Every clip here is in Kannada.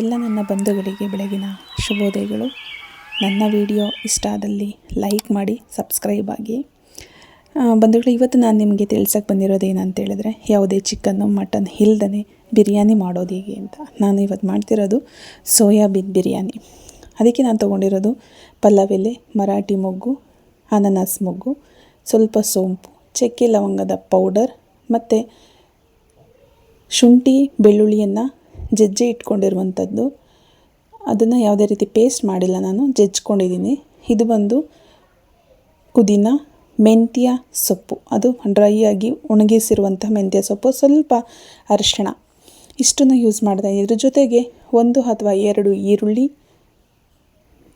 ಎಲ್ಲ ನನ್ನ ಬಂಧುಗಳಿಗೆ ಬೆಳಗಿನ ಶುಭೋದಯಗಳು. ನನ್ನ ವಿಡಿಯೋ ಇಷ್ಟ ಆದಲ್ಲಿ ಲೈಕ್ ಮಾಡಿ, ಸಬ್ಸ್ಕ್ರೈಬ್ ಆಗಿ. ಬಂಧುಗಳು, ಇವತ್ತು ನಾನು ನಿಮಗೆ ತಿಳ್ಸೋಕ್ಕೆ ಬಂದಿರೋದು ಏನಂತ ಹೇಳಿದ್ರೆ ಯಾವುದೇ ಚಿಕನ್ನು, ಮಟನ್ ಇಲ್ದೇ ಬಿರಿಯಾನಿ ಮಾಡೋದು ಹೇಗೆ ಅಂತ. ನಾನು ಇವತ್ತು ಮಾಡ್ತಿರೋದು ಸೋಯಾಬೀನ್ ಬಿರಿಯಾನಿ. ಅದಕ್ಕೆ ನಾನು ತೊಗೊಂಡಿರೋದು ಪಲ್ಲವೆಲೆ ಮರಾಠಿ ಮೊಗ್ಗು, ಅನಾನಸ್ ಮೊಗ್ಗು, ಸ್ವಲ್ಪ ಸೋಂಪು, ಚಕ್ಕೆ ಲವಂಗದ ಪೌಡರ್ ಮತ್ತು ಶುಂಠಿ, ಬೆಳ್ಳುಳ್ಳಿಯನ್ನು ಜಜ್ಜಿ ಇಟ್ಕೊಂಡಿರುವಂಥದ್ದು. ಅದನ್ನು ಯಾವುದೇ ರೀತಿ ಪೇಸ್ಟ್ ಮಾಡಿಲ್ಲ ನಾನು ಜಜ್ಕೊಂಡಿದ್ದೀನಿ ಇದು ಬಂದು ಪುದೀನ, ಮೆಂತ್ಯ ಸೊಪ್ಪು. ಅದು ಡ್ರೈ ಆಗಿ ಒಣಗಿಸಿರುವಂಥ ಮೆಂತ್ಯ ಸೊಪ್ಪು, ಸ್ವಲ್ಪ ಅರಿಶಿಣ. ಇಷ್ಟನ್ನು ಯೂಸ್ ಮಾಡ್ತಾ ಇದ್ರ ಜೊತೆಗೆ ಒಂದು ಅಥವಾ ಎರಡು ಈರುಳ್ಳಿ,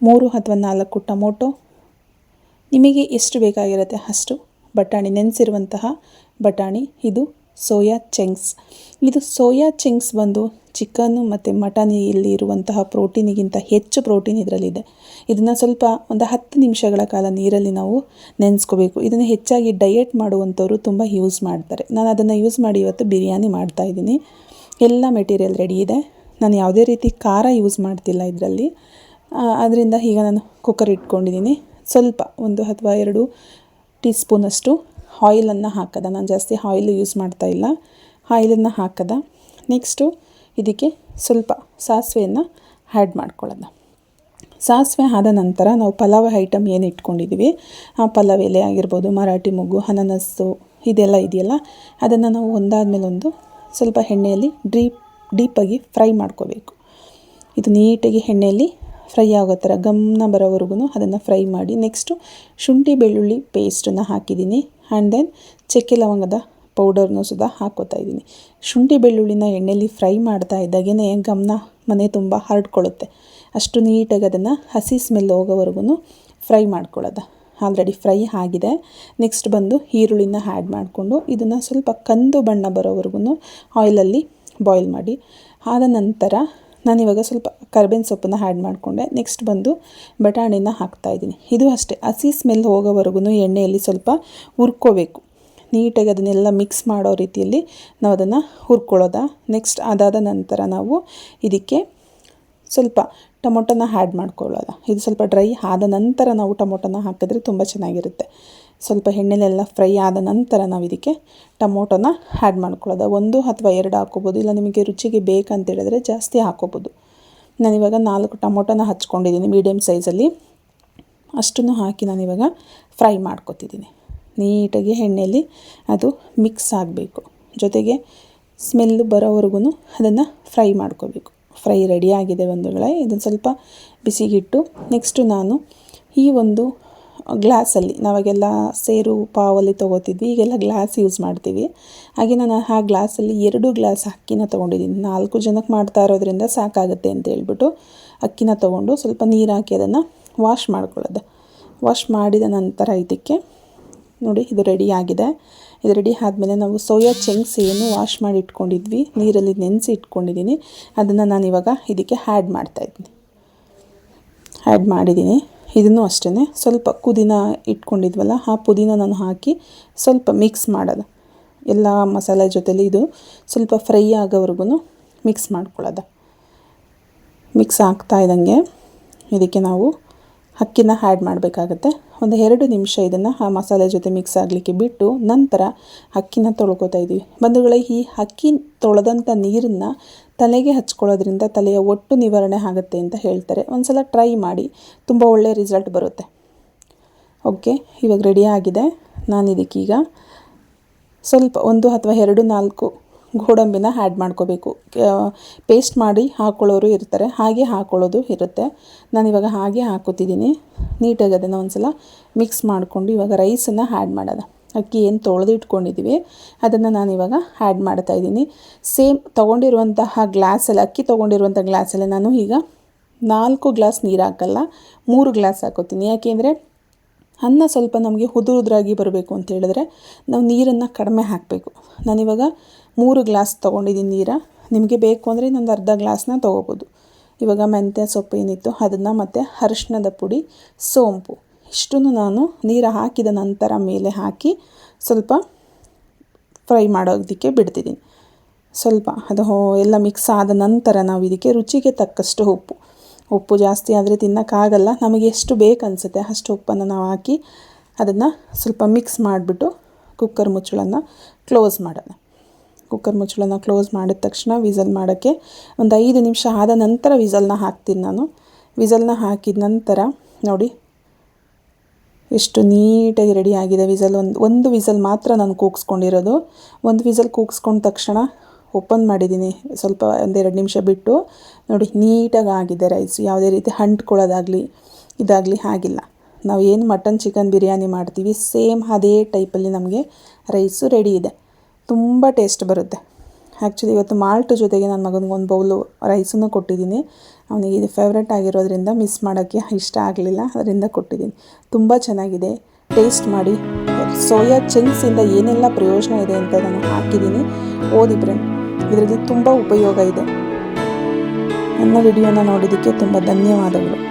ಮೂರು ಅಥವಾ ನಾಲ್ಕು ಟೊಮೊಟೊ. ನಿಮಗೆ ಎಷ್ಟು ಬೇಕಾಗಿರುತ್ತೆ ಅಷ್ಟು ಬಟಾಣಿ. ನೆನೆಸಿರುವಂತಹ ಬಟಾಣಿ. ಇದು ಸೋಯಾ ಚೆಂಗ್ಸ್. ಇದು ಸೋಯಾ ಚೆಂಗ್ಸ್ ಬಂದು ಚಿಕನ್ನು ಮತ್ತು ಮಟನಿಯಲ್ಲಿ ಇರುವಂತಹ ಪ್ರೋಟೀನಿಗಿಂತ ಹೆಚ್ಚು ಪ್ರೋಟೀನ್ ಇದರಲ್ಲಿದೆ. ಇದನ್ನು ಸ್ವಲ್ಪ ಒಂದು ಹತ್ತು ನಿಮಿಷಗಳ ಕಾಲ ನೀರಲ್ಲಿ ನಾವು ನೆನೆಸ್ಕೋಬೇಕು. ಇದನ್ನು ಹೆಚ್ಚಾಗಿ ಡಯೆಟ್ ಮಾಡುವಂಥವರು ತುಂಬ ಯೂಸ್ ಮಾಡ್ತಾರೆ. ನಾನು ಅದನ್ನು ಯೂಸ್ ಮಾಡಿ ಇವತ್ತು ಬಿರಿಯಾನಿ ಮಾಡ್ತಾಯಿದ್ದೀನಿ ಎಲ್ಲ ಮೆಟೀರಿಯಲ್ ರೆಡಿ ಇದೆ. ನಾನು ಯಾವುದೇ ರೀತಿ ಖಾರ ಯೂಸ್ ಮಾಡ್ತಿಲ್ಲ ಇದರಲ್ಲಿ. ಅದರಿಂದ ಈಗ ನಾನು ಕುಕ್ಕರ್ ಇಟ್ಕೊಂಡಿದ್ದೀನಿ. ಸ್ವಲ್ಪ ಒಂದು ಅಥವಾ ಎರಡು ಟೀ ಸ್ಪೂನಷ್ಟು ಆಯಿಲನ್ನು ಹಾಕದ. ನಾನು ಜಾಸ್ತಿ ಆಯಿಲ್ ಯೂಸ್ ಮಾಡ್ತಾ ಇಲ್ಲ. ಆಯಿಲನ್ನು ಹಾಕದ. ನೆಕ್ಸ್ಟು ಇದಕ್ಕೆ ಸ್ವಲ್ಪ ಸಾಸಿವೆಯನ್ನು ಆ್ಯಡ್ ಮಾಡ್ಕೊಳ್ಳೋದು. ಸಾಸಿವೆ ಆದ ನಂತರ ನಾವು ಪಲಾವ್ ಐಟಮ್ ಏನು ಇಟ್ಕೊಂಡಿದ್ದೀವಿ? ಆ ಪಲಾವ್ ಎಲೆ ಆಗಿರ್ಬೋದು, ಮರಾಠಿ ಮೊಗ್ಗು, ಅನನಸ್ಸು ಇದೆಲ್ಲ ಇದೆಯಲ್ಲ? ಅದನ್ನು ನಾವು ಒಂದಾದ್ಮೇಲೆ ಒಂದು ಸ್ವಲ್ಪ ಎಣ್ಣೆಯಲ್ಲಿ ಡೀಪ್, ಡೀಪಾಗಿ ಫ್ರೈ ಮಾಡ್ಕೋಬೇಕು. ಇದು ನೀಟಾಗಿ ಎಣ್ಣೆಯಲ್ಲಿ ಫ್ರೈ ಆಗೋ ಥರ ಗಮ್ನ ಬರೋವರೆಗೂ ಅದನ್ನು ಫ್ರೈ ಮಾಡಿ ನೆಕ್ಸ್ಟು ಶುಂಠಿ ಬೆಳ್ಳುಳ್ಳಿ ಪೇಸ್ಟನ್ನು ಹಾಕಿದ್ದೀನಿ. ಆ್ಯಂಡ್ ದೆನ್ ಚಕ್ಕೆ ಲವಂಗದ ಪೌಡರ್ನು ಸುದಾ ಹಾಕೋತಾ ಇದ್ದೀನಿ. ಶುಂಠಿ ಬೆಳ್ಳುಳ್ಳಿನ ಎಣ್ಣೆಯಲ್ಲಿ ಫ್ರೈ ಮಾಡ್ತಾ ಇದ್ದಾಗೇ ಗಮ್ನ ಮನೆ ತುಂಬ ಹರಡ್ಕೊಳ್ಳುತ್ತೆ. ಅಷ್ಟು ನೀಟಾಗಿ ಅದನ್ನು ಹಸಿ ಸ್ಮೆಲ್ ಹೋಗೋವರೆಗೂ ಫ್ರೈ ಮಾಡ್ಕೊಳ್ಳೋದು. ಆಲ್ರೆಡಿ ಫ್ರೈ ಆಗಿದೆ. ನೆಕ್ಸ್ಟ್ ಬಂದು ಈರುಳ್ಳಿನ ಆ್ಯಡ್ ಮಾಡಿಕೊಂಡು ಇದನ್ನು ಸ್ವಲ್ಪ ಕಂದು ಬಣ್ಣ ಬರೋವರೆಗೂ ಆಯಿಲಲ್ಲಿ ಬಾಯ್ಲ್ ಮಾಡಿ. ಆದ ನಂತರ ನಾನಿವಾಗ ಸ್ವಲ್ಪ ಕರ್ಬೇವಿನ ಸೊಪ್ಪನ್ನು ಆ್ಯಡ್ ಮಾಡಿಕೊಂಡೆ. ನೆಕ್ಸ್ಟ್ ಬಂದು ಬಟಾಣಿನ ಹಾಕ್ತಾಯಿದ್ದೀನಿ ಇದು ಅಷ್ಟೇ. ಹಸಿ ಸ್ಮೆಲ್ ಹೋಗೋವರೆಗೂ ಎಣ್ಣೆಯಲ್ಲಿ ಸ್ವಲ್ಪ ಹುರ್ಕೋಬೇಕು. ನೀಟಾಗಿ ಅದನ್ನೆಲ್ಲ ಮಿಕ್ಸ್ ಮಾಡೋ ರೀತಿಯಲ್ಲಿ ನಾವು ಅದನ್ನು ಹುರ್ಕೊಳ್ಳೋದ? ನೆಕ್ಸ್ಟ್ ಅದಾದ ನಂತರ ನಾವು ಇದಕ್ಕೆ ಸ್ವಲ್ಪ ಟೊಮೊಟೊನ ಆ್ಯಡ್ ಮಾಡ್ಕೊಳ್ಳೋದ? ಇದು ಸ್ವಲ್ಪ ಡ್ರೈ ಆದ ನಂತರ ನಾವು ಟೊಮೊಟೊನ ಹಾಕಿದ್ರೆ ತುಂಬ ಚೆನ್ನಾಗಿರುತ್ತೆ. ಸ್ವಲ್ಪ ಎಣ್ಣೆಲೆಲ್ಲ ಫ್ರೈ ಆದ ನಂತರ ನಾವು ಇದಕ್ಕೆ ಟೊಮೊಟೊನ ಆ್ಯಡ್ ಮಾಡ್ಕೊಳ್ಳೋದು. ಒಂದು ಅಥವಾ ಎರಡು ಹಾಕೋಬೋದು ಇಲ್ಲ ನಿಮಗೆ ರುಚಿಗೆ ಬೇಕಂತ ಹೇಳಿದ್ರೆ ಜಾಸ್ತಿ ಹಾಕೋಬೋದು ನಾನಿವಾಗ ನಾಲ್ಕು ಟೊಮೊಟೊನ ಹಚ್ಕೊಂಡಿದ್ದೀನಿ ಮೀಡಿಯಮ್ ಸೈಜಲ್ಲಿ. ಅಷ್ಟನ್ನು ಹಾಕಿ ನಾನಿವಾಗ ಫ್ರೈ ಮಾಡ್ಕೊತಿದ್ದೀನಿ. ನೀಟಾಗಿ ಎಣ್ಣೆಯಲ್ಲಿ ಅದು ಮಿಕ್ಸ್ ಆಗಬೇಕು. ಜೊತೆಗೆ ಸ್ಮೆಲ್ ಬರೋವರೆಗೂ ಅದನ್ನು ಫ್ರೈ ಮಾಡ್ಕೋಬೇಕು. ಫ್ರೈ ರೆಡಿಯಾಗಿದೆ ಒಂದು ವೇಳೆ ಇದನ್ನು ಸ್ವಲ್ಪ ಬಿಸಿಗಿಟ್ಟು, ನೆಕ್ಸ್ಟು ನಾನು ಈ ಒಂದು ಗ್ಲಾಸಲ್ಲಿ ನಾವಾಗೆಲ್ಲ ಸೇರು ಪಾವಲ್ಲಿ ತೊಗೋತಿದ್ವಿ, ಈಗೆಲ್ಲ ಗ್ಲಾಸ್ ಯೂಸ್ ಮಾಡ್ತೀವಿ. ಹಾಗೆ ನಾನು ಆ ಗ್ಲಾಸಲ್ಲಿ ಎರಡು ಗ್ಲಾಸ್ ಅಕ್ಕಿನ ತೊಗೊಂಡಿದ್ದೀನಿ. ನಾಲ್ಕು ಜನಕ್ಕೆ ಮಾಡ್ತಾ ಇರೋದ್ರಿಂದ ಸಾಕಾಗುತ್ತೆ ಅಂತ ಹೇಳ್ಬಿಟ್ಟು ಅಕ್ಕಿನ ತೊಗೊಂಡು ಸ್ವಲ್ಪ ನೀರು ಹಾಕಿ ಅದನ್ನು ವಾಶ್ ಮಾಡ್ಕೊಳ್ಳೋದು. ವಾಶ್ ಮಾಡಿದ ನಂತರ ಇದಕ್ಕೆ ನೋಡಿ ಇದು ರೆಡಿ ಆಗಿದೆ. ಇದು ರೆಡಿ ಆದಮೇಲೆ ನಾವು ಸೋಯಾ ಚೆಂಗ್ಸ್ ಏನು ವಾಶ್ ಮಾಡಿ ಇಟ್ಕೊಂಡಿದ್ವಿ. ನೀರಲ್ಲಿ ನೆನೆಸಿ ಇಟ್ಕೊಂಡಿದ್ದೀನಿ. ಅದನ್ನು ನಾನು ಇವಾಗ ಇದಕ್ಕೆ ಆ್ಯಡ್ ಮಾಡ್ತಾಯಿದ್ದೀನಿ ಆ್ಯಡ್ ಮಾಡಿದ್ದೀನಿ. ಇದನ್ನು ಅಷ್ಟೇ ಸ್ವಲ್ಪ ಪುದೀನ ಇಟ್ಕೊಂಡಿದ್ವಲ್ಲ, ಆ ಪುದೀನ ನಾನು ಹಾಕಿ ಸ್ವಲ್ಪ ಮಿಕ್ಸ್ ಮಾಡೋದು. ಎಲ್ಲ ಮಸಾಲೆ ಜೊತೆಲಿ ಇದು ಸ್ವಲ್ಪ ಫ್ರೈ ಆಗೋವರೆಗೂ ಮಿಕ್ಸ್ ಮಾಡ್ಕೊಳ್ಳೋದು. ಮಿಕ್ಸ್ ಆಗ್ತಾ ಇದ್ದಂಗೆ ಇದಕ್ಕೆ ನಾವು ಅಕ್ಕಿನ ಆ್ಯಡ್ ಮಾಡಬೇಕಾಗತ್ತೆ. ಒಂದು ಎರಡು ನಿಮಿಷ ಇದನ್ನು ಆ ಮಸಾಲೆ ಜೊತೆ ಮಿಕ್ಸ್ ಆಗಲಿಕ್ಕೆ ಬಿಟ್ಟು ನಂತರ ಅಕ್ಕಿನ ತೊಳ್ಕೊತಾ ಇದ್ದೀವಿ. ಬಂಧುಗಳೇ, ಈ ಅಕ್ಕಿ ತೊಳೆದಂಥ ನೀರನ್ನು ತಲೆಗೆ ಹಚ್ಕೊಳ್ಳೋದ್ರಿಂದ ತಲೆಯ ಒಟ್ಟು ನಿವಾರಣೆ ಆಗುತ್ತೆ ಅಂತ ಹೇಳ್ತಾರೆ. ಒಂದು ಸಲ ಟ್ರೈ ಮಾಡಿ ತುಂಬ ಒಳ್ಳೆಯ ರಿಸಲ್ಟ್ ಬರುತ್ತೆ. ಓಕೆ ಇವಾಗ ರೆಡಿ ಆಗಿದೆ. ನಾನು ಇದಕ್ಕೀಗ ಸ್ವಲ್ಪ ಒಂದು ಅಥವಾ ಎರಡು ನಾಲ್ಕು ಗೋಡಂಬಿನ ಆ್ಯಡ್ ಮಾಡ್ಕೋಬೇಕು. ಪೇಸ್ಟ್ ಮಾಡಿ ಹಾಕ್ಕೊಳ್ಳೋರು ಇರ್ತಾರೆ. ಹಾಗೆ ಹಾಕ್ಕೊಳ್ಳೋದು ಇರುತ್ತೆ. ನಾನು ಇವಾಗ ಹಾಗೆ ಹಾಕೋತಿದ್ದೀನಿ ನೀಟಾಗಿ ಅದನ್ನು ಒಂದು ಸಲ ಮಿಕ್ಸ್ ಮಾಡಿಕೊಂಡು ಇವಾಗ ರೈಸನ್ನು ಆ್ಯಡ್ ಮಾಡೋದು ಅಕ್ಕಿ ಏನು ತೊಳೆದು ಇಟ್ಕೊಂಡಿದ್ದೀವಿ ಅದನ್ನು ಇವಾಗ ಆ್ಯಡ್ ಮಾಡ್ತಾಯಿದ್ದೀನಿ ಸೇಮ್ ತೊಗೊಂಡಿರುವಂತಹ ಗ್ಲಾಸಲ್ಲಿ ಅಕ್ಕಿ ತೊಗೊಂಡಿರುವಂಥ ಗ್ಲಾಸಲ್ಲಿ ನಾನು ಈಗ ನಾಲ್ಕು ಗ್ಲಾಸ್ ನೀರು ಹಾಕಲ್ಲ, ಮೂರು ಗ್ಲಾಸ್ ಹಾಕೋತೀನಿ ಯಾಕೆಂದರೆ ಅನ್ನ ಸ್ವಲ್ಪ ನಮಗೆ ಉದುರುದ್ರಾಗಿ ಬರಬೇಕು ಅಂತ ಹೇಳಿದ್ರೆ ನಾವು ನೀರನ್ನು ಕಡಿಮೆ ಹಾಕಬೇಕು. ನಾನಿವಾಗ ಮೂರು ಗ್ಲಾಸ್ ತೊಗೊಂಡಿದ್ದೀನಿ ನೀರ. ನಿಮಗೆ ಬೇಕು ಅಂದರೆ ಇನ್ನೊಂದು ಅರ್ಧ ಗ್ಲಾಸ್ನ ತೊಗೋಬೋದು. ಇವಾಗ ಮೆಂತ್ಯ ಸೊಪ್ಪು ಏನಿತ್ತು ಅದನ್ನು ಮತ್ತು ಅರಿಶಿಣದ ಪುಡಿ, ಸೋಂಪು. ಇಷ್ಟನ್ನು ನಾನು ನೀರು ಹಾಕಿದ ನಂತರ ಮೇಲೆ ಹಾಕಿ ಸ್ವಲ್ಪ ಫ್ರೈ ಮಾಡೋದಕ್ಕೆ ಬಿಡ್ತಿದ್ದೀನಿ. ಸ್ವಲ್ಪ ಅದು ಎಲ್ಲ ಮಿಕ್ಸ್ ಆದ ನಂತರ ನಾವು ಇದಕ್ಕೆ ರುಚಿಗೆ ತಕ್ಕಷ್ಟು ಉಪ್ಪು. ಉಪ್ಪು ಜಾಸ್ತಿ ಆದರೆ ತಿನ್ನೋಕ್ಕಾಗಲ್ಲ. ನಮಗೆ ಎಷ್ಟು ಬೇಕು ಅಷ್ಟು ಉಪ್ಪನ್ನು ನಾವು ಹಾಕಿ ಅದನ್ನು ಸ್ವಲ್ಪ ಮಿಕ್ಸ್ ಮಾಡಿಬಿಟ್ಟು ಕುಕ್ಕರ್ ಮುಚ್ಚಳನ್ನು ಕ್ಲೋಸ್ ಮಾಡೋಣ. ಕುಕ್ಕರ್ ಮುಚ್ಚಳನ ಕ್ಲೋಸ್ ಮಾಡಿದ ತಕ್ಷಣ ವಿಸಲ್ ಮಾಡೋಕ್ಕೆ ಒಂದು ಐದು ನಿಮಿಷ ಆದ ನಂತರ ವಿಸಲ್ನ ಹಾಕ್ತೀನಿ ನಾನು. ವಿಸಲ್ನ ಹಾಕಿದ ನಂತರ ನೋಡಿ, ಎಷ್ಟು ನೀಟಾಗಿ ರೆಡಿ ಆಗಿದೆ ವಿಸಲ್. ಒಂದು ಒಂದು ವಿಸಲ್ ಮಾತ್ರ ನಾನು ಕೂಗಿಸ್ಕೊಂಡಿರೋದು. ಒಂದು ವಿಸಲ್ ಕೂಗಿಸ್ಕೊಂಡ ತಕ್ಷಣ ಓಪನ್ ಮಾಡಿದ್ದೀನಿ. ಸ್ವಲ್ಪ ಒಂದೆರಡು ನಿಮಿಷ ಬಿಟ್ಟು ನೋಡಿ ನೀಟಾಗಿ ಆಗಿದೆ ರೈಸ್. ಯಾವುದೇ ರೀತಿ ಹಂಟ್ಕೊಳ್ಳೋದಾಗಲಿ, ಇದಾಗಲಿ ಆಗಿಲ್ಲ ನಾವು ಏನು ಮಟನ್ ಚಿಕನ್ ಬಿರಿಯಾನಿ ಮಾಡ್ತೀವಿ, ಸೇಮ್ ಅದೇ ಟೈಪಲ್ಲಿ ನಮಗೆ ರೈಸು ರೆಡಿ ಇದೆ. ತುಂಬ ಟೇಸ್ಟ್ ಬರುತ್ತೆ. ಆ್ಯಕ್ಚುಲಿ ಇವತ್ತು ಮಾಲ್ಟ್ ಜೊತೆಗೆ ನನ್ನ ಮಗನಿಗೆ ಒಂದು ಬೌಲು ರೈಸನ್ನು ಕೊಟ್ಟಿದ್ದೀನಿ. ಅವನಿಗೆ ಇದು ಫೇವ್ರೆಟ್ ಆಗಿರೋದ್ರಿಂದ ಮಿಸ್ ಮಾಡೋಕ್ಕೆ ಇಷ್ಟ ಆಗಲಿಲ್ಲ, ಅದರಿಂದ ಕೊಟ್ಟಿದ್ದೀನಿ. ತುಂಬ ಚೆನ್ನಾಗಿದೆ. ಟೇಸ್ಟ್ ಮಾಡಿ. ಸೋಯಾ ಚಂಕ್ಸಿಂದ ಏನೆಲ್ಲ ಪ್ರಯೋಜನ ಇದೆ ಅಂತ ನಾನು ಹಾಕಿದ್ದೀನಿ. ಓದಿ ಫ್ರೆಂಡ್. ಇದರಲ್ಲಿ ತುಂಬ ಉಪಯೋಗ ಇದೆ. ನನ್ನ ವಿಡಿಯೋನ ನೋಡಿದ್ದಕ್ಕೆ ತುಂಬ ಧನ್ಯವಾದಗಳು.